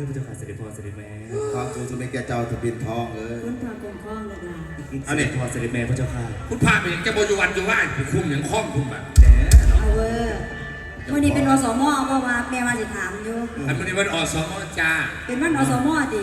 อพระเจ้าค่ะเสด็จพ่อเสด็จแม่ความสูงสุดในแก่เจ้าจะเป็นทองเอ้ยคุณพากงข้องเลยนะเนนี้พ่อเสด็จแม่พระเจ้าค่ะคุณพาไปยังแกบอยู่วันอยู่ว่านไปคุมอย่างข้องคุณแบบแหมเนาะเอาเวอร์วันนี้เป็นอสมอเพราะว่าแม่มาจะถามอยู่อันนี้วันอสมจ้าเป็นวันอสมอดี